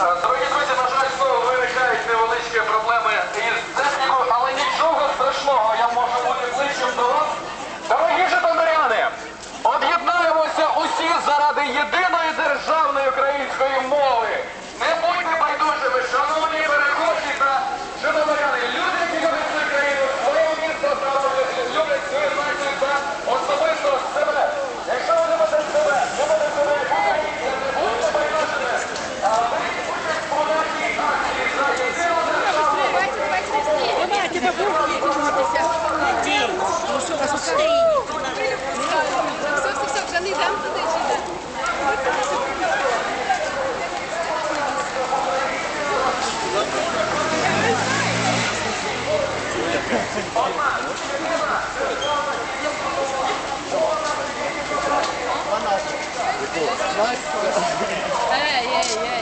아, 예예예.